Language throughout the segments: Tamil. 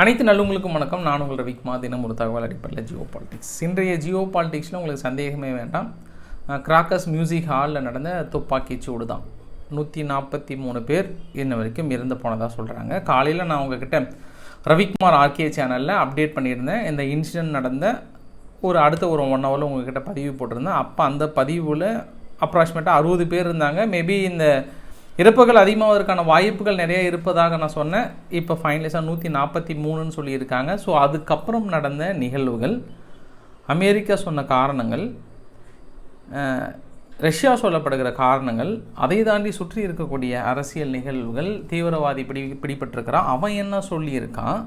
அனைத்து நல்லவங்களுக்கும் வணக்கம். நான் உங்கள் ரவிக்குமா தினம் ஒரு தகவல் அடிப்படையில் ஜியோ பாலிடிக்ஸ். இன்றைய ஜியோ பாலிடிக்ஸில் உங்களுக்கு சந்தேகமே வேண்டாம். கிராக்கஸ் மியூசிக் ஹாலில் நடந்த துப்பாக்கி சூடு தான் நூற்றி நாற்பத்தி மூணு பேர் இன்ன வரைக்கும் இறந்து போனதாக சொல்கிறாங்க காலையில் நான் உங்ககிட்ட ரவிக்குமார் ஆர்கே சேனலில் அப்டேட் பண்ணியிருந்தேன். இந்த இன்சிடென்ட் நடந்த ஒரு அடுத்த ஒரு ஒன் ஹவரில் உங்ககிட்ட பதிவு போட்டிருந்தேன். அப்போ அந்த பதிவில் அப்ராக்சிமேட்டாக அறுபது பேர் இருந்தாங்க. மேபி இந்த இறப்புகள் அதிகமாவதற்கான வாய்ப்புகள் நிறைய இருப்பதாக நான் சொன்னேன். இப்போ ஃபைனலிஸாக நூற்றி நாற்பத்தி மூணுன்னு சொல்லியிருக்காங்க. ஸோ அதுக்கப்புறம் நடந்த நிகழ்வுகள் அமெரிக்கா சொன்ன காரணங்கள் ரஷ்யா சொல்லப்படுகிற காரணங்கள் அதை தாண்டி சுற்றி இருக்கக்கூடிய அரசியல் நிகழ்வுகள் தீவிரவாதி பிடி பிடிபட்டிருக்கிறான். அவன் என்ன சொல்லியிருக்கான்?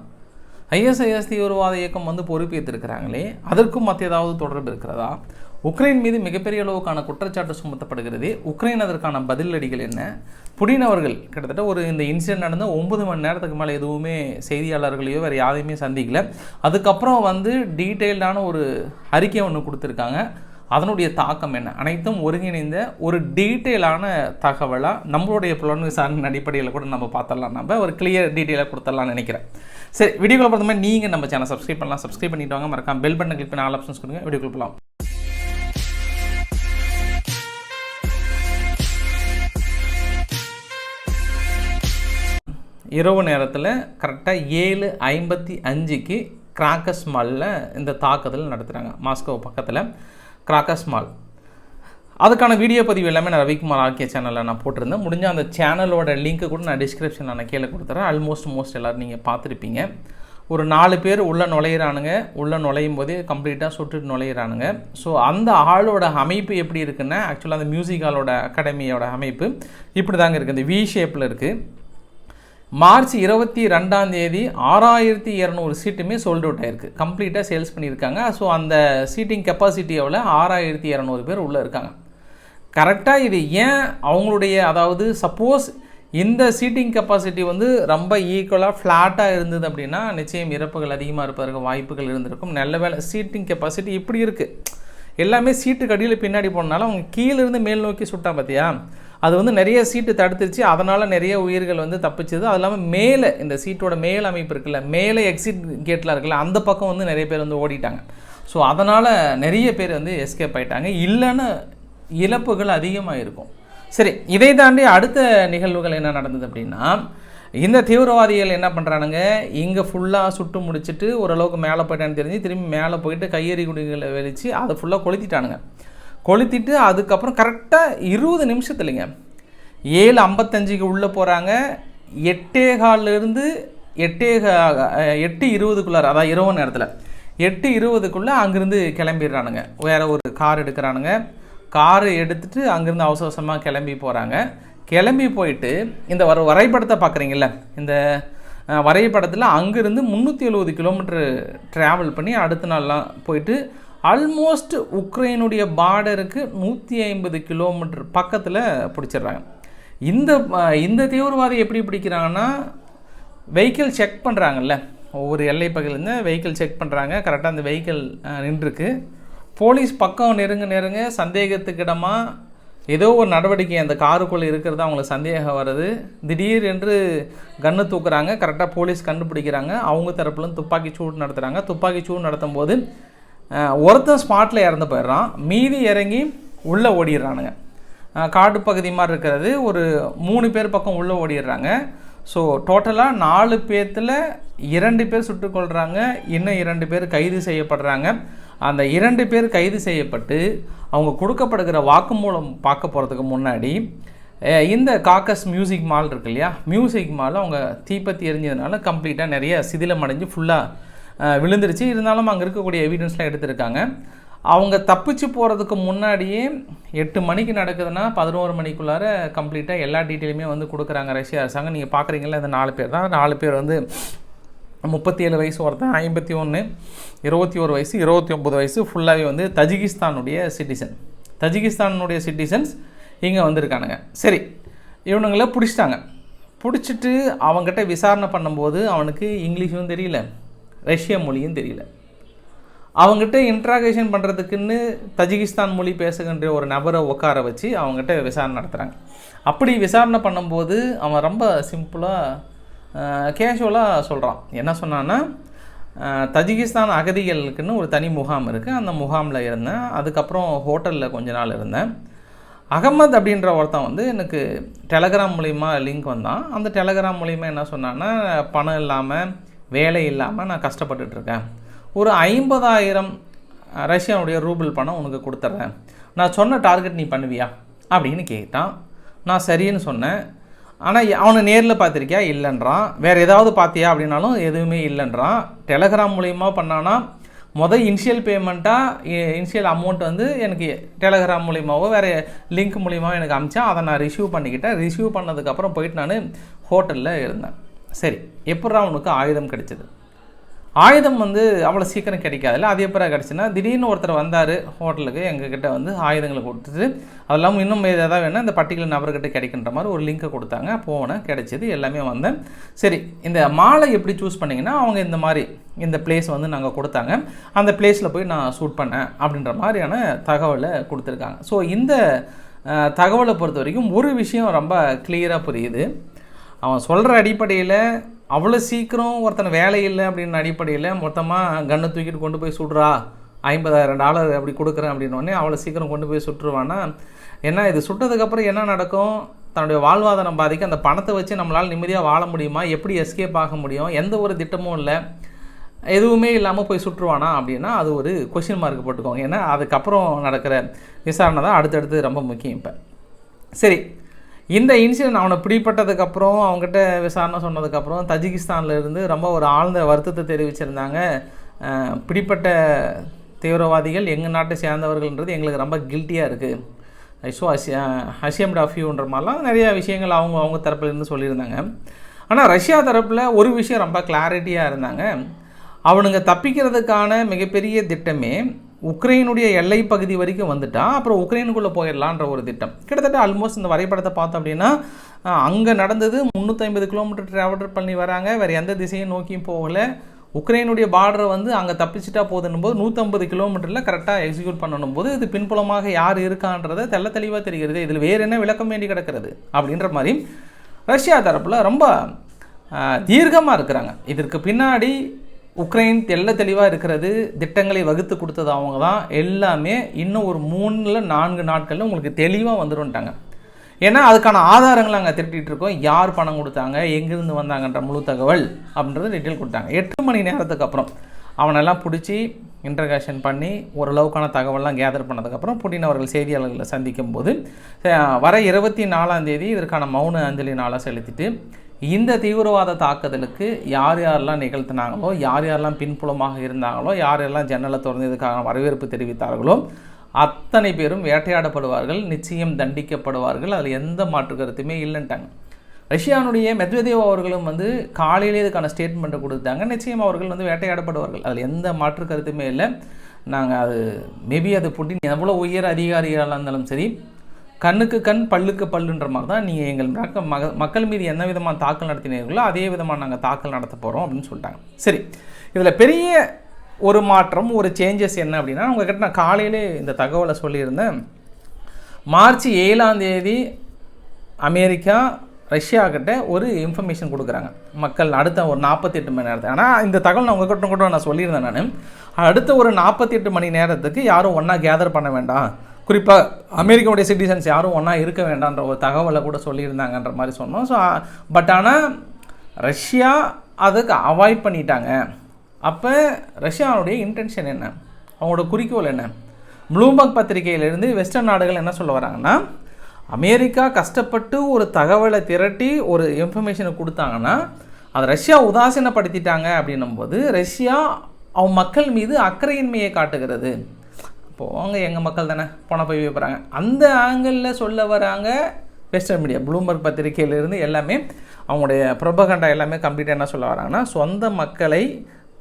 ஐஎஸ்ஐஎஸ் தீவிரவாத இயக்கம் வந்து பொறுப்பேற்றிருக்கிறாங்களே அதற்கும் மற்ற ஏதாவது தொடர்பு இருக்கிறதா? உக்ரைன் மீது மிகப்பெரிய அளவுக்கான குற்றச்சாட்டு சுமத்தப்படுகிறது உக்ரைன் அதற்கான பதிலடிகள் என்ன? புடின் அவர்கள் கிட்டத்தட்ட ஒரு இந்த இன்சிடென்ட் நடந்த ஒன்பது மணி நேரத்துக்கு மேலே எதுவுமே செய்தியாளர்களையோ வேறு யாரையுமே சந்திக்கல. அதுக்கப்புறம் வந்து டீட்டெயில்டான ஒரு அறிக்கை ஒன்று கொடுத்துருக்காங்க. அதனுடைய தாக்கம் என்ன? அனைத்தும் ஒருங்கிணைந்த ஒரு டீட்டெயிலான தகவலாக நம்மளுடைய புலன் விசாரணை அடிப்படையில் கூட நம்ம பார்த்துடலாம். நம்ம ஒரு கிளியர் டீட்டெயிலாக கொடுத்துடலாம்னு நினைக்கிறேன். சரி வீடியோக்குள்ள பார்த்த மாதிரி நீங்கள் நம்ம சேனல் சப்ஸ்கிரைப் பண்ணலாம். சப்ஸ்கிரைப் பண்ணிட்டு வாங்க. மறக்காம பெல் பட்டன் கிளிக் பண்ணி ஆல் ஆப்ஷன்ஸ் கொடுங்க. வீடியோக்குள்ள போகலாம் இரவு நேரத்தில் கரெக்டாக ஏழு ஐம்பத்தி அஞ்சுக்கு கிராக்கஸ் மாலில் இந்த தாக்குதல் நடத்துகிறாங்க மாஸ்கோ பக்கத்தில் கிராக்கஸ் மால் அதுக்கான வீடியோ பதிவு எல்லாமே நான் ரவிக்குமார் ஆர்கே சேனலில் நான் போட்டிருந்தேன். முடிஞ்ச அந்த சேனலோட லிங்க்கு கூட நான் டிஸ்கிரிப்ஷனில் நான் கீழே கொடுத்துறேன். ஆல்மோஸ்ட் மோஸ்ட் எல்லோரும் நீங்கள் பார்த்துருப்பீங்க. ஒரு நாலு பேர் உள்ளே நுழையிறானுங்க. உள்ளே நுழையும் போதே கம்ப்ளீட்டாக சுட்டுட்டு நுழையிறானுங்க. ஸோ அந்த ஆளோட அமைப்பு எப்படி இருக்குன்னா ஆக்சுவலாக அந்த மியூசிக் ஹாலோட அகாடமியோட அமைப்பு இப்படி தாங்க இருக்குது இந்த வி ஷேப்பில் இருக்குது மார்ச் இருபத்தி ரெண்டாம் தேதி ஆறாயிரத்தி இரநூறு சீட்டுமே சோல்ட் அவுட் ஆயிருக்கு. கம்ப்ளீட்டாக சேல்ஸ் பண்ணியிருக்காங்க. ஸோ அந்த சீட்டிங் கெப்பாசிட்டி எவ்வளோ ஆறாயிரத்தி இரநூறு பேர் உள்ளே இருக்காங்க. கரெக்டாக இது ஏன் அவங்களுடைய அதாவது சப்போஸ் இந்த சீட்டிங் கெப்பாசிட்டி வந்து ரொம்ப ஈக்குவலாக ஃப்ளாட்டாக இருந்தது அப்படின்னா நிச்சயம் இறப்புகள் அதிகமாக இருப்பதற்கு வாய்ப்புகள் இருந்திருக்கும். நல்ல வேலை சீட்டிங் கெப்பாசிட்டி இப்படி இருக்குது எல்லாமே சீட்டுக்கு அடியில் பின்னாடி போனனால அவங்க கீழேருந்து மேல் நோக்கி சுட்டா பார்த்தியா அது வந்து நிறைய சீட்டு தடுத்துருச்சு. அதனால் நிறைய உயிர்கள் வந்து தப்பிச்சது. அது இல்லாமல் மேலே இந்த சீட்டோட மேல் அமைப்பு இருக்குல்ல மேலே எக்ஸிட் கேட்லாம் இருக்குல்ல அந்த பக்கம் வந்து நிறைய பேர் வந்து ஓடிட்டாங்க. ஸோ அதனால் நிறைய பேர் வந்து எஸ்கேப் ஆயிட்டாங்க. இல்லைன்னு இழப்புகள் அதிகமாக இருக்கும் சரி இதை தாண்டி அடுத்த நிகழ்வுகள் என்ன நடந்தது அப்படின்னா இந்த தீவிரவாதிகள் என்ன பண்ணுறானுங்க இங்கே ஃபுல்லாக சுட்டு முடிச்சுட்டு ஓரளவுக்கு மேலே போயிட்டான்னு தெரிஞ்சு திரும்பி மேலே போயிட்டு கையெறி குடிகளை வெளிச்சு அதை ஃபுல்லாக கொளுத்திட்டானுங்க. கொளுத்திட்டு அதுக்கப்புறம் கரெக்டாக இருபது நிமிஷத்துலைங்க ஏழு ஐம்பத்தஞ்சுக்கு உள்ளே போகிறாங்க எட்டே காலிலிருந்து எட்டே எட்டு இருபதுக்குள்ளார அதான் இரவு நேரத்தில் எட்டு இருபதுக்குள்ளே அங்கேருந்து கிளம்பிடுறானுங்க. வேறு ஒரு கார் எடுக்கிறானுங்க. காரை எடுத்துட்டு அங்கேருந்து அவசர அவசரமாக கிளம்பி போகிறாங்க கிளம்பி போயிட்டு இந்த வர வரைபடத்தை பார்க்குறீங்கள இந்த வரைபடத்தில் அங்கேருந்து முந்நூற்றி எழுபது கிலோமீட்டர் ட்ராவல் பண்ணி அடுத்த நாள்லாம் போயிட்டு ஆல்மோஸ்ட் உக்ரைனுடைய பார்டருக்கு நூற்றி ஐம்பது கிலோமீட்டர் பக்கத்தில் பிடிச்சிடுறாங்க. இந்த இந்த தீவிரவாதி எப்படி பிடிக்கிறாங்கன்னா வெஹிக்கிள் செக் பண்ணுறாங்கல்ல ஒவ்வொரு எல்லை பகுதியிலேருந்து வெஹிக்கிள் செக் பண்ணுறாங்க கரெக்டாக அந்த வெஹிக்கிள் நின்றுருக்கு. போலீஸ் பக்கம் நெருங்க நெருங்க சந்தேகத்துக்கிடமாக ஏதோ ஒரு நடவடிக்கை அந்த காருக்குள்ளே இருக்கிறது அவங்களுக்கு சந்தேகம் வருது திடீர் என்று கன்று தூக்குறாங்க. கரெக்டாக போலீஸ் கண்டுபிடிக்கிறாங்க. அவங்க தரப்புலேருந்து துப்பாக்கி சூடு நடத்துகிறாங்க துப்பாக்கி சூடு நடத்தும் போது ஒருத்தன் ஸ்பாட்டில் இறந்து போயிடுறான். மீதி இறங்கி உள்ளே ஓடிடுறானுங்க. காட்டு காடு பகுதி மாதிரி இருக்கிறது. ஒரு மூணு பேர் பக்கம் உள்ளே ஓடிடுறாங்க. ஸோ டோட்டலாக நாலு பேர்த்தில் இரண்டு பேர் சுட்டுக்கொள்கிறாங்க இன்னும் இரண்டு பேர் கைது செய்யப்படுறாங்க. அந்த இரண்டு பேர் கைது செய்யப்பட்டு அவங்க கொடுக்கப்படுகிற வாக்குமூலம் பார்க்க போகிறதுக்கு முன்னாடி இந்த காக்கஸ் மியூசிக் மால் இருக்கு இல்லையா? மியூசிக் மால் அவங்க தீப்பத்தி எரிஞ்சதுனால கம்ப்ளீட்டாக நிறைய சிதிலம் அடைஞ்சு ஃபுல்லாக விழுந்துருச்சு. இருந்தாலும் அங்கே இருக்கக்கூடிய எவிடன்ஸ்லாம் எடுத்திருக்காங்க. அவங்க தப்பிச்சு போகிறதுக்கு முன்னாடியே எட்டு மணிக்கு நடக்குதுன்னா பதினோரு மணிக்குள்ளார கம்ப்ளீட்டாக எல்லா டீட்டெயிலுமே வந்து கொடுக்குறாங்க ரஷ்யா அரசாங்கம். நீங்கள் பார்க்குறீங்களா இந்த நாலு பேர் தான். நாலு பேர் வந்து முப்பத்தி ஏழு வயசு ஒருத்தன் ஐம்பத்தி ஒன்று இருபத்தி ஒரு வயசு இருபத்தி ஒம்பது வயசு ஃபுல்லாகவே வந்து தஜிகிஸ்தானுடைய சிட்டிசன் தஜிகிஸ்தானுடைய சிட்டிசன்ஸ் இங்கே வந்திருக்கானுங்க. சரி இவனுங்களை பிடிச்சிட்டாங்க. பிடிச்சிட்டு அவங்ககிட்ட விசாரணை பண்ணும்போது அவனுக்கு இங்கிலீஷும் தெரியல ரஷ்ய மொழியும் தெரியல. அவங்ககிட்ட இன்ட்ராகேஷன் பண்ணுறதுக்குன்னு தஜிகிஸ்தான் மொழி பேசுகின்ற ஒரு நபரை உட்கார வச்சு அவங்ககிட்ட விசாரணை நடத்துகிறாங்க அப்படி விசாரணை பண்ணும்போது அவன் ரொம்ப சிம்பிளாக கேஷுவலாக சொல்கிறான் என்ன சொன்னான்னா தஜிகிஸ்தான் அகதிகளுக்குன்னு ஒரு தனி முகாம் இருக்குது அந்த முகாமில் இருந்தேன். அதுக்கப்புறம் ஹோட்டலில் கொஞ்ச நாள் இருந்தேன். அகமத் அப்படின்ற ஒருத்தன் வந்து எனக்கு டெலகிராம் மூலிமா லிங்க் வந்தான். அந்த டெலகிராம் மூலிமா என்ன சொன்னான்னா பணம் இல்லாமல் வேலை இல்லாமல் நான் கஷ்டப்பட்டுட்டு இருக்கேன். ஒரு ஐம்பதாயிரம் ரஷ்யாவுடைய ரூபிள் பணம் உனக்கு கொடுத்துட்றேன் நான் சொன்ன டார்கெட் நீ பண்ணுவியா? அப்படின்னு கேட்டான். நான் சரின்னு சொன்னேன். ஆனால் அவனை நேரில் பார்த்துருக்கியா? இல்லைன்றான். வேறு ஏதாவது பார்த்தியா அப்படின்னாலும் எதுவுமே இல்லைன்றான். டெலகிராம் மூலிமா பண்ணானா மொதல் இனிஷியல் பேமெண்ட்டாக இனிஷியல் அமௌண்ட் வந்து எனக்கு டெலகிராம் மூலியமாகவோ வேறு லிங்க் மூலியமாவோ எனக்கு அமிச்சா அதை நான் ரிசீவ் பண்ணிக்கிட்டேன். ரிசீவ் பண்ணதுக்கப்புறம் போயிட்டு நான் ஹோட்டலில் இருந்தேன். சரி எப்பட்றா உனக்கு ஆயுதம் கிடைச்சது? ஆயுதம் வந்து அவ்வளோ சீக்கிரம் கிடைக்காதுல்ல. அது எப்போ கிடச்சுன்னா திடீர்னு ஒருத்தர் வந்தார் ஹோட்டலுக்கு எங்ககிட்ட வந்து ஆயுதங்களை கொடுத்துட்டு அது இல்லாமல் இன்னும் எதாவது வேணால் இந்த பர்டிகுலர் நபர்கிட்ட கிடைக்கின்ற மாதிரி ஒரு லிங்க்கை கொடுத்தாங்க. போனேன் கிடைச்சது எல்லாமே வந்தேன். சரி இந்த மாலை எப்படி சூஸ் பண்ணிங்கன்னா அவங்க இந்த மாதிரி இந்த பிளேஸ் வந்து நாங்கள் கொடுத்தாங்க. அந்த பிளேஸில் போய் நான் ஷூட் பண்ணேன் அப்படின்ற மாதிரியான தகவலை கொடுத்துருக்காங்க. ஸோ இந்த தகவலை பொறுத்த வரைக்கும் ஒரு விஷயம் ரொம்ப கிளியராக புரியுது. அவன் சொல்கிற அடிப்படையில் அவ்வளோ சீக்கிரம் ஒருத்தன் வேலை இல்லை அப்படின்னு அடிப்படையில் மொத்தமாக கன்னை தூக்கிட்டு கொண்டு போய் சுடுறா. ஐம்பதாயிரம் டாலர் அப்படி கொடுக்குறேன் அப்படின்னோடனே அவ்வளோ சீக்கிரம் கொண்டு போய் சுட்டுருவானா ஏன்னா இது சுட்டதுக்கப்புறம் என்ன நடக்கும்? தன்னுடைய வாழ்வாதாரம் பாதிக்க அந்த பணத்தை வச்சு நம்மளால் நிம்மதியாக வாழ முடியுமா? எப்படி எஸ்கேப் ஆக முடியும்? எந்த ஒரு திட்டமும் இல்லை. எதுவுமே இல்லாமல் போய் சுற்றுவானா அப்படின்னா அது ஒரு கொஷின் மார்க் போட்டுக்கோங்க. ஏன்னா அதுக்கப்புறம் நடக்கிற விசாரணை தான் அடுத்தடுத்து ரொம்ப முக்கியம் இப்போ. சரி இந்த இன்சிடென்ட் அவனை பிடிப்பட்டதுக்கப்புறம் அவங்ககிட்ட விசாரணை சொன்னதுக்கப்புறம் தஜிகிஸ்தானில் இருந்து ரொம்ப ஒரு ஆழ்ந்த வருத்தத்தை தெரிவிச்சிருந்தாங்க. பிடிப்பட்ட தீவிரவாதிகள் எங்கள் நாட்டை சேர்ந்தவர்கள்ன்றது எங்களுக்கு ரொம்ப கில்ட்டியாக இருக்குது ஸோ அசி ஹஷியம் டாஃபியூன்ற மாதிரிலாம் நிறையா விஷயங்கள் அவங்க அவங்க தரப்புலேருந்து சொல்லியிருந்தாங்க. ஆனால் ரஷ்யா தரப்பில் ஒரு விஷயம் ரொம்ப கிளாரிட்டியாக இருந்தாங்க. அவனுங்க தப்பிக்கிறதுக்கான மிகப்பெரிய திட்டமே உக்ரைனுடைய எல்லை பகுதி வரைக்கும் வந்துட்டா அப்புறம் உக்ரைனுக்குள்ளே போயிடலான்ற ஒரு திட்டம். கிட்டத்தட்ட ஆல்மோஸ்ட் இந்த வரைபடத்தை பார்த்தோம் அப்படின்னா அங்கே நடந்தது முந்நூற்றி ஐம்பது கிலோமீட்டர் ட்ராவல் பண்ணி வராங்க. வேறு எந்த திசையும் நோக்கியும் போகலை. உக்ரைனுடைய பார்டரை வந்து அங்கே தப்பிச்சிட்டா போதுன்னும் போது நூற்றம்பது கிலோமீட்டரில் கரெக்டாக எக்ஸிக்யூட் பண்ணணும் போது இது பின்புலமாக யார் இருக்கான்றதை தெல்ல தெளிவாக தெரிகிறது. இதில் வேறு என்ன விளக்கம் வேண்டி கிடக்கிறது அப்படின்ற மாதிரி ரஷ்யா தரப்பில் ரொம்ப தீர்க்கமாக இருக்கிறாங்க. இதற்கு பின்னாடி உக்ரைன் தெள்ள தெளிவாக இருக்கிறது திட்டங்களை வகுத்து கொடுத்தது அவங்க தான். எல்லாமே இன்னும் ஒரு மூணில் நான்கு நாட்களில் உங்களுக்கு தெளிவாக வந்துருன்ட்டாங்க ஏன்னா அதுக்கான ஆதாரங்களை அங்கே திரட்டிட்டு இருக்கோம். யார் பணம் கொடுத்தாங்க எங்கேருந்து வந்தாங்கன்ற முழு தகவல் அப்படின்றத டீட்டெயில் கொடுத்தாங்க. எட்டு மணி நேரத்துக்கு அப்புறம் அவனெல்லாம் பிடிச்சி இன்டர்கேஷன் பண்ணி ஓரளவுக்கான தகவல்லாம் கேதர் பண்ணதுக்கப்புறம் புட்டின் அவர்கள் செய்தியாளர்களை சந்திக்கும் போது வர இருபத்தி நாலாம் தேதி இதற்கான மௌன அஞ்சலி நாளாக செலுத்திட்டு இந்த தீவிரவாத தாக்குதலுக்கு யார் யாரெல்லாம் நிகழ்த்தினாங்களோ யார் யாரெல்லாம் பின்புலமாக இருந்தாங்களோ யார் யாரெல்லாம் ஜன்னலை திறந்து இதுக்காக வரவேற்பு தெரிவித்தார்களோ அத்தனை பேரும் வேட்டையாடப்படுவார்கள் நிச்சயம் தண்டிக்கப்படுவார்கள். அதில் எந்த மாற்று கருத்துமே இல்லைன்ட்டாங்க. ரஷ்யானுடைய மெத்வதேவ் அவர்களும் வந்து காலையிலே இதுக்கான ஸ்டேட்மெண்ட்டை கொடுத்தாங்க. நிச்சயம் அவர்கள் வந்து வேட்டையாடப்படுவார்கள். அதில் எந்த மாற்று கருத்துமே இல்லை. நாங்கள் அது மேபி அது புட்டின் எவ்வளோ உயர் அதிகாரிகளாக இருந்தாலும் சரி கண்ணுக்கு கண் பல்லுக்கு பல்லுன்ற மாதிரி தான் நீங்கள் எங்கள் மக்க மக மக்கள் மீது என்ன விதமான தாக்கல் நடத்தினீர்களோ அதே விதமாக நாங்கள் தாக்கல் நடத்த போகிறோம் அப்படின்னு சொல்லிட்டாங்க. சரி இதில் பெரிய ஒரு மாற்றம் ஒரு சேஞ்சஸ் என்ன அப்படின்னா உங்ககிட்ட நான் காலையிலே இந்த தகவலை சொல்லியிருந்தேன். மார்ச் ஏழாம் தேதி அமெரிக்கா ரஷ்யா கிட்ட ஒரு இன்ஃபர்மேஷன் கொடுக்குறாங்க. மக்கள் அடுத்த ஒரு நாற்பத்தெட்டு மணி நேரத்தை. ஆனால் இந்த தகவல் நான் உங்ககிட்ட கூட நான் சொல்லியிருந்தேன் நான். அடுத்த ஒரு நாற்பத்தெட்டு மணி நேரத்துக்கு யாரும் ஒன்றா கேதர் பண்ண வேண்டாம். குறிப்பாக அமெரிக்காவுடைய சிட்டிசன்ஸ் யாரும் ஒன்றா இருக்க வேண்டான்ற ஒரு தகவலை கூட சொல்லியிருந்தாங்கன்ற மாதிரி சொன்னோம். ஸோ பட் ஆனால் ரஷ்யா அதுக்கு அவாய்ட் பண்ணிட்டாங்க. அப்போ ரஷ்யாவுடைய இன்டென்ஷன் என்ன? அவங்களோட குறிக்கோள் என்ன? ப்ளூம்பர்க் பத்திரிகையிலிருந்து வெஸ்டர்ன் நாடுகள் என்ன சொல்ல வராங்கன்னா அமெரிக்கா கஷ்டப்பட்டு ஒரு தகவலை திரட்டி ஒரு இன்ஃபர்மேஷனை கொடுத்தாங்கன்னா அதை ரஷ்யா உதாசீனப்படுத்திட்டாங்க அப்படின்னும் போது ரஷ்யா அவன் மக்கள் மீது அக்கறையின்மையை காட்டுகிறது. போங்க எங்கள் மக்கள் தானே? பணம் போய் வைப்பறாங்க அந்த ஆங்கிளில் சொல்ல வராங்க வெஸ்டர்ன் மீடியா ப்ளூம்பர்க் பத்திரிகையிலிருந்து எல்லாமே அவங்களுடைய ப்ரொபகண்டா எல்லாமே கம்ப்ளீட்டாக என்ன சொல்ல வராங்கன்னா சொந்த மக்களை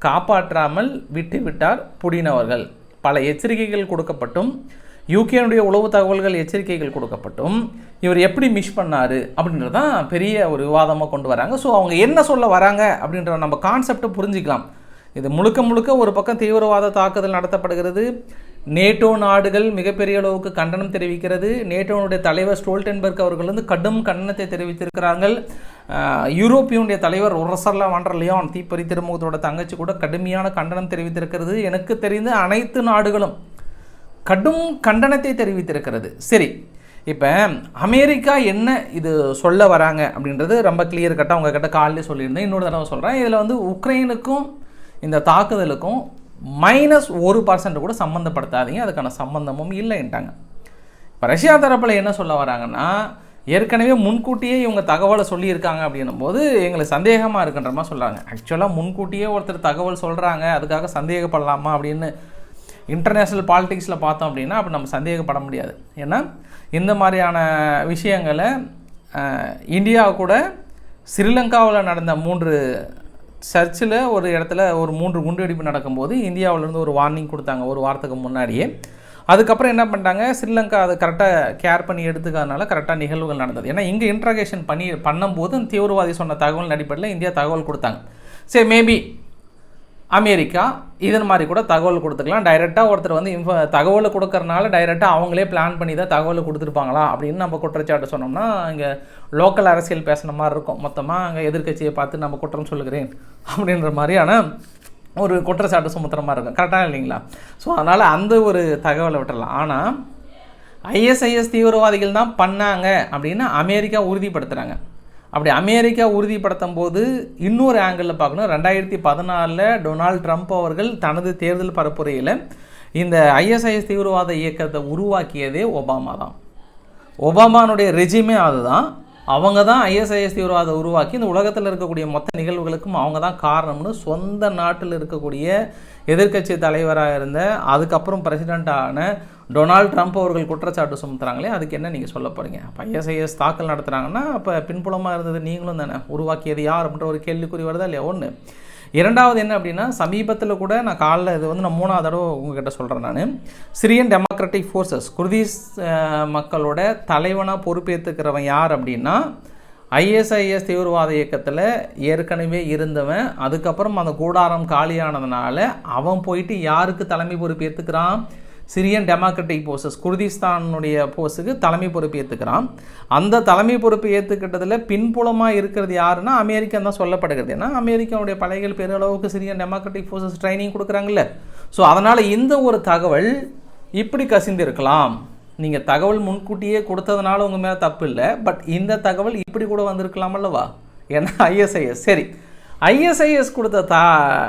காப்பாற்றாமல் விட்டு விட்டார் புடினவர்கள். பல எச்சரிக்கைகள் கொடுக்கப்பட்டும் யூகேனுடைய உளவு தகவல்கள் எச்சரிக்கைகள் கொடுக்கப்பட்டும் இவர் எப்படி மிஸ் பண்ணார்? அப்படின்றது தான் பெரிய ஒரு விவாதமாக கொண்டு வராங்க. ஸோ அவங்க என்ன சொல்ல வராங்க அப்படின்ற நம்ம கான்செப்டை புரிஞ்சிக்கலாம். இது முழுக்க முழுக்க ஒரு பக்கம் தீவிரவாத தாக்குதல் நடத்தப்படுகிறது. நேட்டோ நாடுகள் மிகப்பெரிய அளவுக்கு கண்டனம் தெரிவிக்கிறது. நேட்டோனுடைய தலைவர் ஸ்டோல்டன்பர்க் அவர்கள் வந்து கடும் கண்டனத்தை தெரிவித்திருக்கிறார்கள். யூரோப்பியனுடைய தலைவர் உரசர்ல வாண்டர்லியான் தீப்பறி திருமுகத்தோட தங்கச்சி கூட கடுமையான கண்டனம் தெரிவித்திருக்கிறது. எனக்கு தெரிந்த அனைத்து நாடுகளும் கடும் கண்டனத்தை தெரிவித்திருக்கிறது. சரி இப்போ அமெரிக்கா என்ன இது சொல்ல வராங்க அப்படின்றது ரொம்ப கிளியர் கட்டாக உங்ககிட்ட காலையில் சொல்லியிருந்தேன். இன்னொரு தடவை சொல்கிறேன் இதில் வந்து உக்ரைனுக்கும் இந்த தாக்குதலுக்கும் மைனஸ் ஒரு பர்சன்ட் கூட சம்மந்தப்படுத்தாதீங்க அதுக்கான சம்மந்தமும் இல்லைன்ட்டாங்க. இப்போ ரஷ்யா தரப்பில் என்ன சொல்ல வராங்கன்னா ஏற்கனவே முன்கூட்டியே இவங்க தகவலை சொல்லியிருக்காங்க அப்படின்னும் போது எங்களுக்கு சந்தேகமாக இருக்குன்ற மாதிரி சொல்கிறாங்க ஆக்சுவலாக முன்கூட்டியே ஒருத்தர் தகவல் சொல்கிறாங்க அதுக்காக சந்தேகப்படலாமா அப்படின்னு இன்டர்நேஷ்னல் பாலிட்டிக்ஸில் பார்த்தோம் அப்படின்னா அப்போ நம்ம சந்தேகப்பட முடியாது. ஏன்னா இந்த மாதிரியான விஷயங்களை இந்தியா கூட ஸ்ரீலங்காவில் நடந்த மூன்று சர்ச்சில் ஒரு இடத்துல ஒரு மூன்று குண்டுவெடிப்பு நடக்கும்போது இந்தியாவிலேருந்து ஒரு வார்னிங் கொடுத்தாங்க ஒரு வாரத்துக்கு முன்னாடியே. அதுக்கப்புறம் என்ன பண்ணிட்டாங்க? ஸ்ரீலங்கா அதை கரெக்டாக கேர் பண்ணி எடுத்துக்காதனால கரெக்டாக நிகழ்வுகள் நடந்தது. ஏன்னா இங்கே இன்ட்ராகேஷன் பண்ணி பண்ணும்போது தீவிரவாதி சொன்ன தகவல் அடிப்படையில் இந்தியா தகவல் கொடுத்தாங்க. சரி மேபி அமெரிக்கா இதன் மாதிரி கூட தகவல் கொடுத்துக்கலாம். டைரெக்டாக ஒருத்தர் வந்து இன்ஃப தகவலை கொடுக்கறனால டைரெக்டாக அவங்களே பிளான் பண்ணி தான் தகவலை கொடுத்துருப்பாங்களா அப்படின்னு நம்ம குற்றச்சாட்டு சொன்னோம்னா இங்கே லோக்கல் அரசியல் பேசுன மாதிரி இருக்கும். மொத்தமாக அங்கே எதிர்க்கட்சியை பார்த்து நம்ம குற்றம் சொல்லுகிறேன் அப்படின்ற மாதிரியான ஒரு குற்றச்சாட்டு சுமத்துற மாதிரி இருக்கும். கரெக்டாக இல்லைங்களா? ஸோ அதனால் அந்த ஒரு தகவலை விட்டுடலாம் ஆனால் ஐஎஸ்ஐஎஸ் தீவிரவாதிகள் தான் பண்ணாங்க அப்படின்னு அமெரிக்கா உறுதிப்படுத்துகிறாங்க அப்படி அமெரிக்கா உறுதிப்படுத்தும் போது இன்னொரு ஆங்கிளில் பார்க்கணும். ரெண்டாயிரத்தி பதினாலில் டொனால்ட் ட்ரம்ப் அவர்கள் தனது தேர்தல் பரப்புரையில் இந்த ஐஎஸ்ஐஎஸ் தீவிரவாத இயக்கத்தை உருவாக்கியதே ஒபாமா தான். ஒபாமானுடைய ரெஜிமே அதுதான். அவங்க தான் ஐஎஸ்ஐஎஸ் தீவிரவாத உருவாக்கி இந்த உலகத்தில் இருக்கக்கூடிய மொத்த நிகழ்வுகளுக்கும் அவங்க தான் காரணம்னு சொந்த நாட்டில் இருக்கக்கூடிய எதிர்க்கட்சி தலைவராக இருந்த அதுக்கப்புறம் பிரசிடெண்ட்டான டொனால்ட் ட்ரம்ப் அவர்கள் குற்றச்சாட்டு சுமத்துறாங்களே அதுக்கு என்ன நீங்கள் சொல்ல போகிறீங்க அப்போ ஐஎஸ்ஐஎஸ் தாக்கல் நடத்துகிறாங்கன்னா அப்போ பின்புலமாக இருந்தது நீங்களும் தானே? உருவாக்கியது யார் அப்படின்ற ஒரு கேள்விக்குறி வருதா இல்லையா? ஒன்று இரண்டாவது என்ன அப்படின்னா சமீபத்தில் கூட நான் காலைல இது வந்து நான் மூணாவது தடவை உங்ககிட்ட சொல்கிறேன் நான். சிரியன் டெமோக்ராட்டிக் ஃபோர்ஸஸ் குர்தீஸ் மக்களோட தலைவனாக பொறுப்பேற்றுக்கிறவன் யார் அப்படின்னா ஐஎஸ்ஐஎஸ் தீவிரவாத இயக்கத்தில் ஏற்கனவே இருந்தவன் அதுக்கப்புறம் அந்த கூடாரம் காலியானதுனால அவன் போயிட்டு யாருக்கு தலைமை பொறுப்பு ஏற்றுக்கிறான் சிரியன் டெமோக்ரட்டிக் போர்சஸ் குர்திஸ்தானுடைய போர்ஸுக்கு தலைமை பொறுப்பு ஏற்றுக்கிறான் அந்த தலைமை பொறுப்பு ஏற்றுக்கிட்டதில் பின்புலமாக இருக்கிறது யாருன்னா அமெரிக்கன் தான் சொல்லப்படுகிறது. ஏன்னா அமெரிக்காவுடைய படைகள் பெருளவுக்கு சிரியன் டெமோக்ரட்டிக் ஃபோர்ஸஸ் ட்ரைனிங் கொடுக்குறாங்கல்ல. ஸோ அதனால் இந்த ஒரு தகவல் இப்படி கசிந்திருக்கலாம். நீங்கள் தகவல் முன்கூட்டியே கொடுத்ததுனால உங்கள் மேலே தப்பு இல்லை பட் இந்த தகவல் இப்படி கூட வந்திருக்கலாம் அல்லவா? ஏன்னா ஐஎஸ்ஐஎஸ் சரி. ஐஎஸ்ஐஎஸ் கொடுத்த தா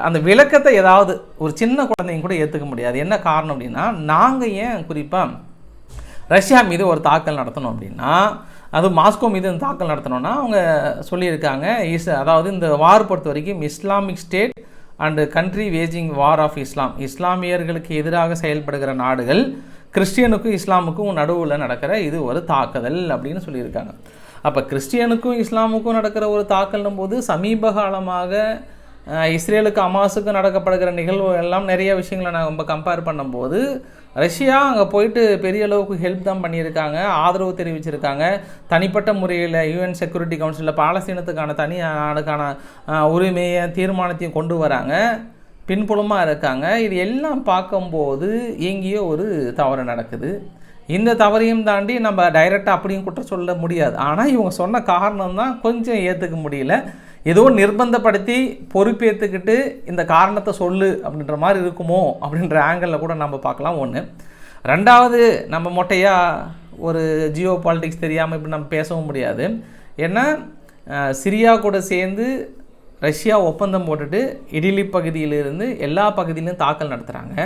அந்த விளக்கத்தை ஏதாவது ஒரு சின்ன குழந்தைங்க கூட ஏற்றுக்க முடியாது. என்ன காரணம் அப்படின்னா நாங்கள் ஏன் குறிப்பாக ரஷ்யா மீது ஒரு தாக்கல் நடத்தணும் அப்படின்னா அது மாஸ்கோ மீது தாக்கல் நடத்தணும்னா அவங்க சொல்லியிருக்காங்க இஸ் அதாவது இந்த வார் பொறுத்த வரைக்கும் Islamic state and country waging war of Islam. இஸ்லாமியர்களுக்கு எதிராக செயல்படுகிற நாடுகள் கிறிஸ்டியனுக்கும் இஸ்லாமுக்கும் நடுவில் நடக்கிற இது ஒரு தாக்குதல் அப்படின்னு சொல்லியிருக்காங்க. அப்போ கிறிஸ்டியனுக்கும் இஸ்லாமுக்கும் நடக்கிற ஒரு தாக்கல்னும் போது சமீப காலமாக இஸ்ரேலுக்கு அமாஸுக்கும் நடக்கப்படுகிற நிகழ்வு எல்லாம் நிறைய விஷயங்களை நான் ரொம்ப கம்பேர் பண்ணும்போது ரஷ்யா அங்கே போயிட்டு பெரிய அளவுக்கு ஹெல்ப் தான் பண்ணியிருக்காங்க ஆதரவு தெரிவிச்சிருக்காங்க. தனிப்பட்ட முறையில் யூஎன் செக்யூரிட்டி கவுன்சிலில் பாலஸ்தீனத்துக்கான தனி நாடுக்கான உரிமையை தீர்மானத்தையும் கொண்டு வராங்க. பின்புலமாக இருக்காங்க. இது எல்லாம் பார்க்கும்போது எங்கேயோ ஒரு தவறு நடக்குது. இந்த தவறையும் தாண்டி நம்ம டைரெக்டாக அப்படியும் குற்றம் சொல்ல முடியாது. ஆனால் இவங்க சொன்ன காரணம் தான் கொஞ்சம் ஏற்றுக்க முடியல. ஏதோ நிர்பந்தப்படுத்தி பொறுப்பேற்றுக்கிட்டு இந்த காரணத்தை சொல்லு அப்படின்ற மாதிரி இருக்குமோ அப்படின்ற ஆங்கிளில் கூட நம்ம பார்க்கலாம் ஒன்று ரெண்டாவது நம்ம மொட்டையாக ஒரு ஜியோ பாலிட்டிக்ஸ் தெரியாமல் இப்படி நம்ம பேசவும் முடியாது. ஏன்னா சிரியா கூட சேர்ந்து ரஷ்யா ஒப்பந்தம் போட்டுட்டு இடிலி பகுதியிலிருந்து எல்லா பகுதியிலும் தாக்கல் நடத்துகிறாங்க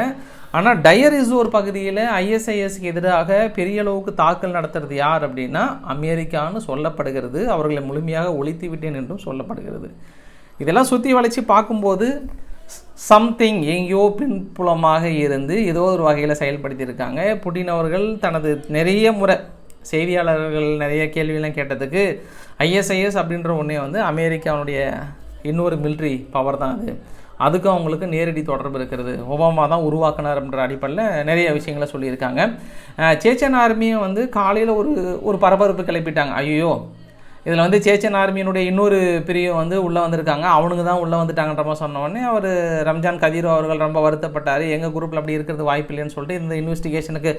ஆனால் டயர் ஒரு பகுதியில் ஐஎஸ்ஐஎஸ்க்கு எதிராக பெரிய அளவுக்கு தாக்கல் நடத்துறது யார் அப்படின்னா அமெரிக்கான்னு சொல்லப்படுகிறது. அவர்களை முழுமையாக ஒழித்து விட்டேன் என்றும் சொல்லப்படுகிறது. இதெல்லாம் சுற்றி வளைச்சி பார்க்கும்போது சம்திங் எங்கேயோ பின்புலமாக இருந்து ஏதோ ஒரு வகையில் செயல்படுத்தியிருக்காங்க. புட்டின் அவர்கள் தனது நிறைய முறை செய்தியாளர்கள் நிறைய கேள்வியெல்லாம் கேட்டதுக்கு ஐஎஸ்ஐஎஸ் அப்படின்ற ஒன்றே வந்து அமெரிக்காவுடைய இன்னொரு மிலிட்ரி பவர் தான் அது. அதுக்கும் அவங்களுக்கு நேரடி தொடர்பு இருக்கிறது. ஒபாமா தான் உருவாக்கினார் அப்படின்ற அடிப்படையில் நிறைய விஷயங்களை சொல்லியிருக்காங்க. சேச்சன் ஆர்மியும் வந்து காலையில் ஒரு ஒரு பரபரப்பு கிளப்பிட்டாங்க. ஐயோ இதில் வந்து சேச்சன் ஆர்மியினுடைய இன்னொரு பிரிவு வந்து உள்ளே வந்திருக்காங்க. அவனுங்க தான் உள்ளே வந்துட்டாங்கன்ற மாதிரி சொன்ன உடனே அவர் ரம்ஜான் கதீரோ அவர்கள் ரொம்ப வருத்தப்பட்டார். எங்கள் குரூப்பில் அப்படி இருக்கிறது வாய்ப்பு இல்லைன்னு சொல்லிட்டு இந்த இன்வெஸ்டிகேஷனுக்கு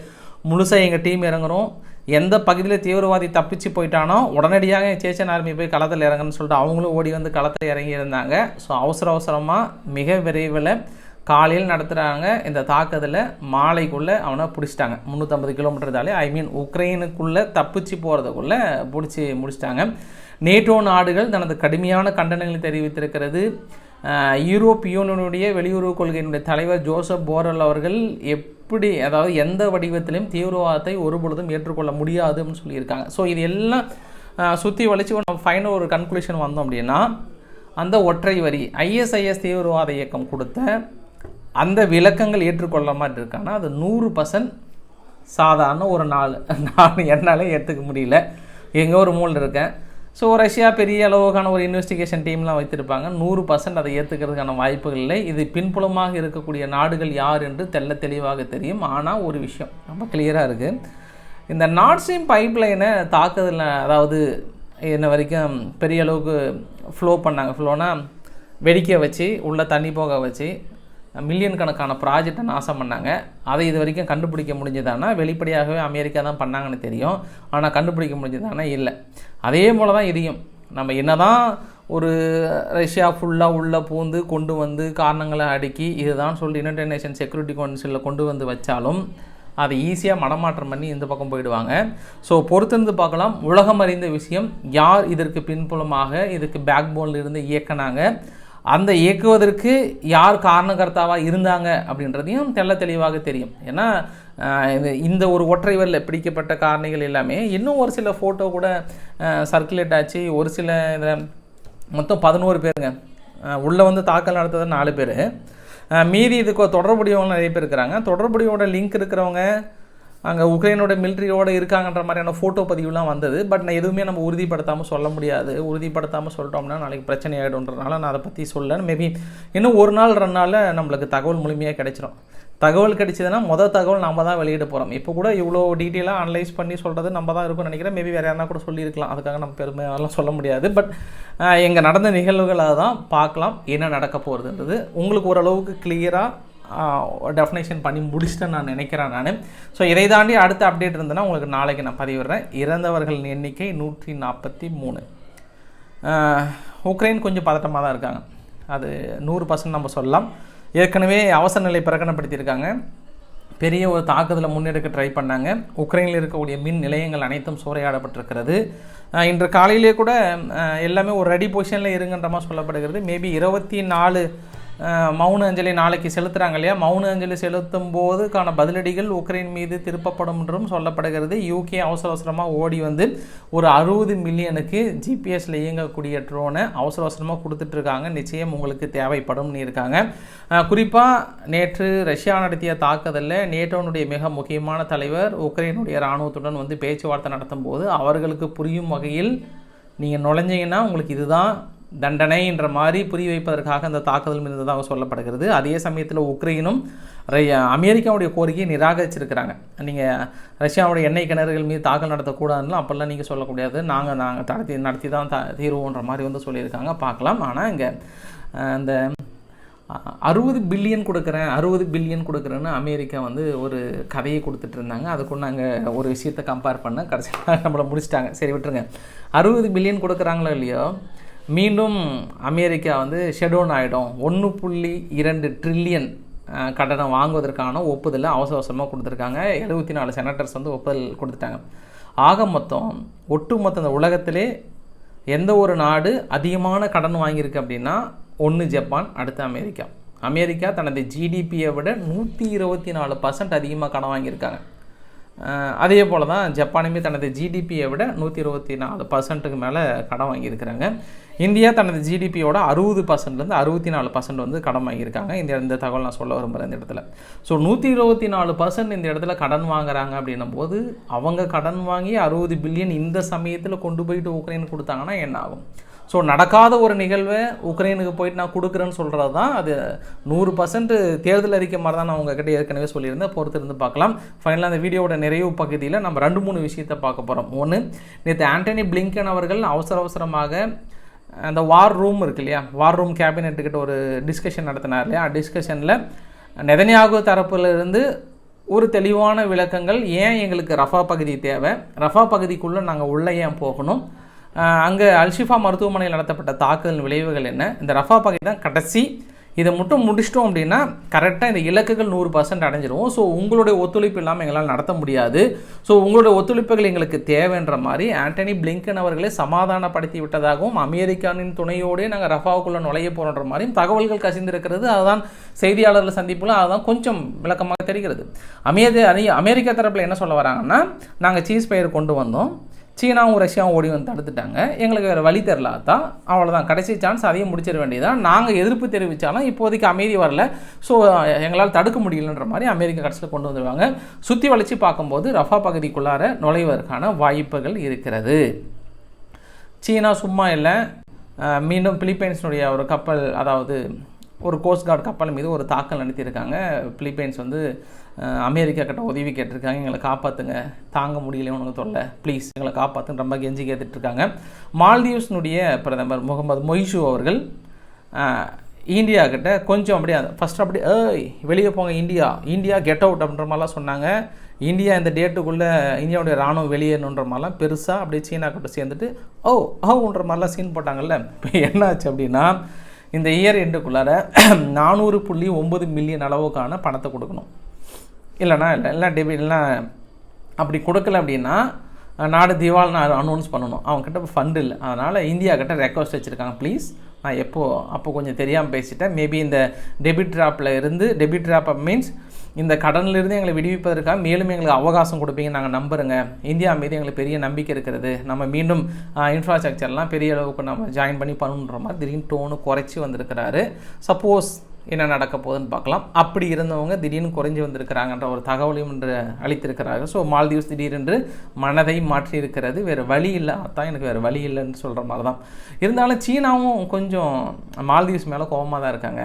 முழுசாக எங்கள் டீம் இறங்குறோம். எந்த பகுதியில் தீவிரவாதி தப்பிச்சு போயிட்டானோ உடனடியாக சேச்சன் ஆர்மி போய் களத்தில் இறங்குன்னு சொல்லிட்டு அவங்களும் ஓடி வந்து களத்தில் இறங்கி இருந்தாங்க ஸோ அவசர அவசரமாக மிக விரைவில் காலையில் நடத்துகிறாங்க இந்த தாக்குதலில் மாலைக்குள்ளே அவனை பிடிச்சிட்டாங்க. முந்நூற்றம்பது கிலோமீட்டர் தாலே ஐ மீன் உக்ரைனுக்குள்ளே தப்பிச்சு போகிறதுக்குள்ளே பிடிச்சி முடிச்சிட்டாங்க. நேட்டோ நாடுகள் தனது கடுமையான கண்டனங்களை தெரிவித்திருக்கிறது. யூரோப் யூனியனுடைய வெளியுறவு கொள்கையினுடைய தலைவர் ஜோசப் போரல் அவர்கள் எப்படி அதாவது எந்த வடிவத்திலும் தீவிரவாதத்தை ஒருபொழுதும் ஏற்றுக்கொள்ள முடியாதுன்னு சொல்லியிருக்காங்க. ஸோ இது எல்லாம் சுற்றி வலிச்சு நம்ம ஃபைனல் ஒரு கன்க்ளூஷன் வந்தோம் அப்படின்னா அந்த ஒற்றை வரி ஐஎஸ்ஐஎஸ் தீவிரவாத இயக்கம் கொடுத்த அந்த விளக்கங்கள் ஏற்றுக்கொள்ள மாதிரி இருக்கான்னா அது நூறு பர்சன்ட் சாதாரண ஒரு நாள் நான் என்னாலே ஏற்றுக்க முடியல. எங்கே ஒரு மூலில் இருக்கேன். ஸோ ரஷ்யா பெரிய அளவுக்கான ஒரு இன்வெஸ்டிகேஷன் டீம்லாம் வைத்திருப்பாங்க. நூறு பர்சன்ட் அதை ஏற்றுக்கிறதுக்கான வாய்ப்புகள் இல்லை. இது பின்புலமாக இருக்கக்கூடிய நாடுகள் யார் என்று தெள்ள தெளிவாக தெரியும். ஆனால் ஒரு விஷயம் ரொம்ப கிளியராக இருக்குது இந்த நாட்ஸ்ட்ரீம் பைப்லைனை தாக்குதலில் அதாவது என்ன வரைக்கும் பெரிய அளவுக்கு ஃப்ளோ பண்ணாங்க. ஃப்ளோனா வெடிக்க வச்சு உள்ளே தண்ணி போக வச்சு மில்லியன் கணக்கான ப்ராஜெக்டை நாசம் பண்ணாங்க. அதை இது வரைக்கும் கண்டுபிடிக்க முடிஞ்சதானா? வெளிப்படையாகவே அமெரிக்கா தான் பண்ணாங்கன்னு தெரியும். ஆனால் கண்டுபிடிக்க முடிஞ்சதானா? இல்லை. அதே போல் தான் இதையும். நம்ம என்ன தான் ஒரு ரஷ்யா ஃபுல்லாக உள்ளே பூந்து கொண்டு வந்து காரணங்களை அடுக்கி இதுதான் சொல்லி யுனைடெட் நேஷன் செக்யூரிட்டி கவுன்சிலில் கொண்டு வந்து வச்சாலும் அதை ஈஸியாக மனமாற்றம் பண்ணி இந்த பக்கம் போயிடுவாங்க. ஸோ பொறுத்திருந்து பார்க்கலாம். உலகம் அறிந்த விஷயம் யார் இதற்கு பின்புலமாக இதுக்கு பேக் போனில் இருந்து இயக்குனாங்க? அந்த இயக்குவதற்கு யார் காரணகர்த்தாவாக இருந்தாங்க அப்படின்றதையும் தெள்ள தெளிவாக தெரியும். ஏன்னா இது இந்த ஒரு ஒற்றை வரில் பிடிக்கப்பட்ட காரணிகள் எல்லாமே இன்னும் ஒரு சில ஃபோட்டோ கூட சர்க்குலேட் ஆச்சு. ஒரு சில இதில் மொத்தம் பதினோரு பேருங்க. உள்ளே வந்து தாக்கல் நடத்தது நாலு பேர். மீதி இதுக்கு தொடர்புடையவங்க நிறைய பேர் இருக்கிறாங்க. தொடர்புடையோட லிங்க் இருக்கிறவங்க அங்கே உக்ரைனோட மிலிட்ரியோடு இருக்காங்கன்ற மாதிரியான ஃபோட்டோ பதிவுலாம் வந்தது. பட் நான் எதுவுமே நம்ம உறுதிப்படுத்தாமல் சொல்ல முடியாது. உறுதிப்படுத்தாமல் சொல்லிட்டோம்னா நாளைக்கு பிரச்சனை ஆகிடும்ன்றனால நான் அதை பற்றி சொல்ல மேபி இன்னும் ஒரு நாள் ரெண்டு நாளில் நம்மளுக்கு தகவல் முழுமையாக கிடைச்சிரும். தகவல் கிடைச்சதுன்னா மொதல் தகவல் நம்ம தான் வெளியிட போகிறோம் இப்போ கூட இவ்வளோ டீட்டெயிலாக அனலைஸ் பண்ணி சொல்கிறது நம்ம தான் இருக்கும்னு நினைக்கிறேன். மேபி வேறு யாருனா கூட சொல்லியிருக்கலாம். அதுக்காக நம்ம பெருமையாலாம் சொல்ல முடியாது. பட் எங்கள் நடந்த நிகழ்வுகளாக தான் பார்க்கலாம். என்ன நடக்க போகிறதுன்றது உங்களுக்கு ஓரளவுக்கு கிளியராக டெஃபினேஷன் பண்ணி முடிச்சிட்டேன் நான் நினைக்கிறேன் நான். ஸோ இதை தாண்டி அடுத்த அப்டேட் இருந்ததுன்னா உங்களுக்கு நாளைக்கு நான் பதிவிடுறேன். இறந்தவர்களின் எண்ணிக்கை நூற்றி நாற்பத்தி மூணு. உக்ரைன் கொஞ்சம் பதட்டமாக தான் இருக்காங்க. அது நூறு பர்சன்ட் நம்ம சொல்லலாம். ஏற்கனவே அவசர நிலை பிரகடனப்படுத்தியிருக்காங்க. பெரிய ஒரு தாக்குதலை முன்னெடுக்க ட்ரை பண்ணாங்க. உக்ரைனில் இருக்கக்கூடிய மின் நிலையங்கள் அனைத்தும் சூறையாடப்பட்டிருக்கிறது. இன்று காலையிலே கூட எல்லாமே ஒரு ரெடி பொசிஷனில் இருங்கன்ற மாதிரி சொல்லப்படுகிறது. மேபி இருபத்தி நாலு மௌன அஞ்சலி நாளைக்கு செலுத்துகிறாங்க இல்லையா? மௌன அஞ்சலி செலுத்தும் போதுக்கான பதிலடிகள் உக்ரைன் மீது திருப்பப்படும் என்றும் சொல்லப்படுகிறது. யூகே அவசர அவசரமாக ஓடி வந்து ஒரு அறுபது மில்லியனுக்கு ஜிபிஎஸ்ல இயங்கக்கூடிய ட்ரோனை அவசர அவசரமாக கொடுத்துட்ருக்காங்க நிச்சயம் உங்களுக்கு தேவைப்படும்னு இருக்காங்க. குறிப்பாக நேற்று ரஷ்யா நடத்திய தாக்குதலில் நேட்டோனுடைய மிக முக்கியமான தலைவர் உக்ரைனுடைய இராணுவத்துடன் வந்து பேச்சுவார்த்தை நடத்தும் போது அவர்களுக்கு புரியும் வகையில் நீங்கள் நுழைஞ்சிங்கன்னா உங்களுக்கு இதுதான் தண்டனை என்ற மாதிரி புரிய வைப்பதற்காக அந்த தாக்குதல் இருந்ததாக சொல்லப்படுகிறது. அதே சமயத்தில் உக்ரைனும் அமெரிக்காவுடைய கோரிக்கையை நிராகரிச்சிருக்கிறாங்க. நீங்கள் ரஷ்யாவுடைய எண்ணெய் கிணறுகள் மீது தாக்கல் நடத்தக்கூடாதுன்னு அப்போல்லாம் நீங்கள் சொல்லக்கூடாது. நாங்கள் நாங்கள் நடத்தி நடத்தி தான் த தீர்வோன்ற மாதிரி வந்து சொல்லியிருக்காங்க. பார்க்கலாம். ஆனால் இங்கே அந்த அறுபது பில்லியன் கொடுக்குறேன் அறுபது பில்லியன் கொடுக்குறேன்னு அமெரிக்கா வந்து ஒரு கதையை கொடுத்துட்டு இருந்தாங்க அதுக்கும் நாங்கள் ஒரு விஷயத்தை கம்பேர் பண்ண கடைசியில் நம்மளை முடிச்சிட்டாங்க. சரி விட்டுருங்க. அறுபது பில்லியன் கொடுக்குறாங்களோ இல்லையோ மீண்டும் அமெரிக்கா வந்து ஷெடோன் ஆகிடும் ஒன்று புள்ளி இரண்டு ட்ரில்லியன் கடனை வாங்குவதற்கான ஒப்புதலை அவசர அவசரமாக கொடுத்துருக்காங்க. எழுபத்தி நாலு செனட்டர்ஸ் வந்து ஒப்புதல் கொடுத்துட்டாங்க. ஆக மொத்தம் ஒட்டுமொத்த இந்த உலகத்திலே எந்த ஒரு நாடு அதிகமான கடன் வாங்கியிருக்கு அப்படின்னா ஒன்று ஜப்பான் அடுத்து அமெரிக்கா. அமெரிக்கா தனது ஜிடிபியை விட நூற்றி இருபத்தி நாலு பர்சன்ட் அதிகமாக கடன் வாங்கியிருக்காங்க. அதே போல் தான் ஜப்பானுமே தனது ஜிடிபியை விட நூற்றி இருபத்தி நாலு பர்சன்ட்டுக்கு மேலே கடன் வாங்கியிருக்கிறாங்க. இந்தியா தனது ஜிடிபியோட அறுபது பர்சன்ட்லேருந்து அறுபத்தி நாலு பர்சன்ட் வந்து கடன் வாங்கியிருக்காங்க. இந்த இந்த தகவல் நான் சொல்ல விரும்புகிறேன் இந்த இடத்துல. ஸோ நூற்றி இருபத்தி நாலு பர்சன்ட் இந்த இடத்துல கடன் வாங்குறாங்க அப்படின்னும் போது அவங்க கடன் வாங்கி அறுபது பில்லியன் இந்த சமயத்தில் கொண்டு போயிட்டு உக்ரைன் கொடுத்தாங்கன்னா என்ன ஆகும்? ஸோ நடக்காத ஒரு நிகழ்வை உக்ரைனுக்கு போயிட்டு நான் கொடுக்குறேன்னு சொல்கிறது தான். அது நூறு பர்சன்ட் தேர்தல் அறிக்கை மாதிரி தான் நான் உங்ககிட்ட ஏற்கனவே சொல்லியிருந்தேன். பொறுத்திருந்து பார்க்கலாம். ஃபைனலாக அந்த வீடியோவோட நிறைவு பகுதியில் நம்ம ரெண்டு மூணு விஷயத்தை பார்க்க போகிறோம் ஒன்று நேற்று ஆண்டனி பிளிங்கன் அவர்கள் அவசர அவசரமாக அந்த வார் ரூம் இருக்கு இல்லையா? வார் ரூம் கேபினெட்டுக்கிட்ட ஒரு டிஸ்கஷன் நடத்தினார் இல்லையா? டிஸ்கஷனில் நெதன்யாகு தரப்புலருந்து ஒரு தெளிவான விளக்கங்கள் ஏன் எங்களுக்கு ரஃபா பகுதி தேவை? ரஃபா பகுதிக்குள்ளே நாங்கள் உள்ளே ஏன் போகணும்? அங்கே அல்ஷிஃபா மருத்துவமனையில் நடத்தப்பட்ட தாக்குதல் விளைவுகள் என்ன? இந்த ரஃபா பகை தான் கடைசி. இதை மட்டும் முடிச்சிட்டோம் அப்படின்னா கரெக்டாக இந்த இலக்குகள் நூறு பர்சன்ட் அடைஞ்சிருவோம் ஸோ உங்களுடைய ஒத்துழைப்பு இல்லாமல் எங்களால் நடத்த முடியாது. ஸோ உங்களுடைய ஒத்துழைப்புகள் எங்களுக்கு தேவைன்ற மாதிரி ஆண்டனி பிளிங்கன் அவர்களே சமாதானப்படுத்தி விட்டதாகவும் அமெரிக்காவின் துணையோடே நாங்கள் ரஃபாவுக்குள்ளே நுழைய போகிறோன்ற மாதிரியும் தகவல்கள் கசிந்திருக்கிறது. அதுதான் செய்தியாளர்கள் சந்திப்பில் அதுதான் கொஞ்சம் விளக்கமாக தெரிகிறது. அமெரி அமெரிக்கா தரப்பில் என்ன சொல்ல வராங்கன்னா நாங்கள் சீஸ் பயிர் கொண்டு வந்தோம். சீனாவும் ரஷ்யாவும் ஓடி வந்து தடுத்துட்டாங்க. எங்களுக்கு வேறு வழி தெரிலாதான் அவ்வளோதான் கடைசி சான்ஸ் அதையும் முடிச்சிட வேண்டியதான் நாங்கள் எதிர்ப்பு தெரிவித்தாலும் இப்போதைக்கு அமைதி வரல. ஸோ எங்களால் தடுக்க முடியலன்ற மாதிரி அமெரிக்கா கடைசியில் கொண்டு வந்துடுவாங்க சுற்றி வளைச்சி பார்க்கும்போது ரஃபா பகுதிக்குள்ளார நுழைவதற்கான வாய்ப்புகள் இருக்கிறது. சீனா சும்மா இல்லை. மீண்டும் பிலிப்பைன்ஸினுடைய ஒரு கப்பல் அதாவது ஒரு கோஸ்ட் கார்டு கப்பல் மீது ஒரு தாக்கல் நடத்தியிருக்காங்க. பிலிப்பைன்ஸ் வந்து அமெரிக்கா கிட்ட உதவி கேட்டிருக்காங்க. எங்களை காப்பாற்றுங்க தாங்க முடியல உனக்கு தொல்லை. ப்ளீஸ் எங்களை காப்பாற்றுன்னு ரொம்ப கெஞ்சி கேட்டுட்ருக்காங்க. மால்தீவ்ஸ்னுடைய பிரதமர் முகமது மொய்ஷு அவர்கள் இந்தியா கிட்ட கொஞ்சம் அப்படியே ஃபஸ்ட் அப்படி ஏய் வெளியே போங்க இந்தியா. இந்தியா கெட் அவுட் அப்படின்ற மாதிரிலாம் சொன்னாங்க. இந்தியா இந்த டேட்டுக்குள்ளே இந்தியாவுடைய ராணுவம் வெளியேறணுன்ற மாதிரிலாம் பெருசாக அப்படியே சீனா கிட்ட சேர்ந்துட்டு ஓ ஓன்ற மாதிரிலாம் சீன் போட்டாங்கல்ல? இப்போ என்னாச்சு அப்படின்னா இந்த இயர் எண்டுக்குள்ளார நானூறு புள்ளி ஒம்பது மில்லியன் அளவுக்கான பணத்தை கொடுக்கணும். இல்லைனா இல்லை இல்லை டெபிட் இல்லைனா அப்படி கொடுக்கல அப்படின்னா நாடு திவால் நான் அனௌன்ஸ் பண்ணணும். அவங்ககிட்ட இப்போ ஃபண்ட் இல்லை. அதனால் இந்தியா கிட்ட ரெக்வஸ்ட் வச்சுருக்காங்க ப்ளீஸ் நான் எப்போது அப்போ கொஞ்சம் தெரியாமல் பேசிட்டேன். மேபி இந்த டெபிட் ட்ராப்பில் இருந்து டெபிட் ட்ராப் மீன்ஸ் இந்த கடன்ல இருந்து எங்களை விடுவிப்பதற்காக மேலும் எங்களுக்கு அவகாசம் கொடுப்பீங்க நாங்கள் நம்புறோங்க. இந்தியா மீது எங்களுக்கு பெரிய நம்பிக்கை இருக்கிறது. நம்ம மீண்டும் இன்ஃப்ராஸ்ட்ரக்சர்லாம் பெரிய அளவுக்கு நம்ம ஜாயின் பண்ணி பண்ணணுன்ற மாதிரி திடீர்னு டோனு குறைச்சி வந்திருக்கிறாரு. சப்போஸ் என்ன நடக்க போகுதுன்னு பார்க்கலாம். அப்படி இருந்தவங்க திடீர்னு குறைஞ்சி வந்திருக்கிறாங்கன்ற ஒரு தகவலையும் என்று அளித்திருக்கிறார்கள். ஸோ மால்தீவ்ஸ் திடீரென்று மனதை மாற்றி இருக்கிறது வேறு வழி இல்லை அதான் எனக்கு வேறு வழி இல்லைன்னு சொல்கிற மாதிரி தான் இருந்தாலும் சீனாவும் கொஞ்சம் மால்தீவ்ஸ் மேலே கோபமாக தான் இருக்காங்க.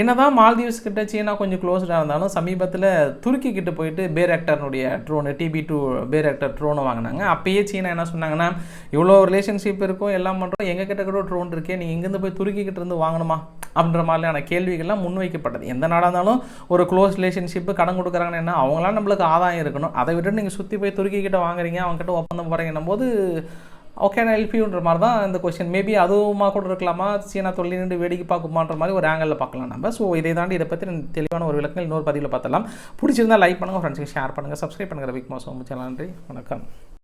என்னதான் மால்தீவ்ஸ் கிட்ட சீனா கொஞ்சம் க்ளோஸ்டாக இருந்தாலும் சமீபத்தில் துருக்கி கிட்ட போயிட்டு பேர் ஆக்டர்னுடைய drone TB two Bayraktar ட்ரோனை வாங்கினாங்க. அப்பயே சீனா என்ன சொன்னாங்கன்னா இவ்வளோ ரிலேஷன்ஷிப் இருக்கும் எல்லாம் பண்ணுறோம் எங்கள் கிட்ட கூட ட்ரோன் இருக்கே. நீ இங்கேருந்து போய் துருக்கி கிட்ட இருந்து வாங்கணுமா? அப்படின்ற மாதிரியான கேள்விகள்லாம் முன்வைக்கப்பட்டது. எந்த நாடாக இருந்தாலும் ஒரு க்ளோஸ் ரிலேஷன்ஷிப்பு கடன் கொடுக்குறாங்கன்னு என்ன? அவங்களாம் நம்மளுக்கு ஆதாயம் இருக்கணும். அதை விட்டு நீங்கள் சுற்றி போய் துருக்கிக்கிட்ட வாங்குறீங்க அவங்ககிட்ட ஒப்பந்தம் போகிறீங்கன்னும் போது ஓகே நான் ஹெல்ப்யூன்ற மாதிரி தான் இந்த கொஸ்டின் மேபி அதுவுமா கூட இருக்கலாமா? சீனா தொழில் நின்று வேடிக்கை பார்க்குமான்ற மாதிரி ஒரு ஆங்கிளில் பார்க்கலாம் நம்ம. ஸோ இதை தாண்டி இதை பற்றி தெளிவான ஒரு விளக்கங்கள் இன்னொரு பதிவில் பார்த்தலாம் பிடிச்சிருந்தா லைக் பண்ணுங்கள் ஃப்ரெண்ட்ஸுக்கு ஷேர் பண்ணுங்கள் சப்ஸ்கிரைப் பண்ணுங்கள் விக்மா மோசம் நன்றி வணக்கம்.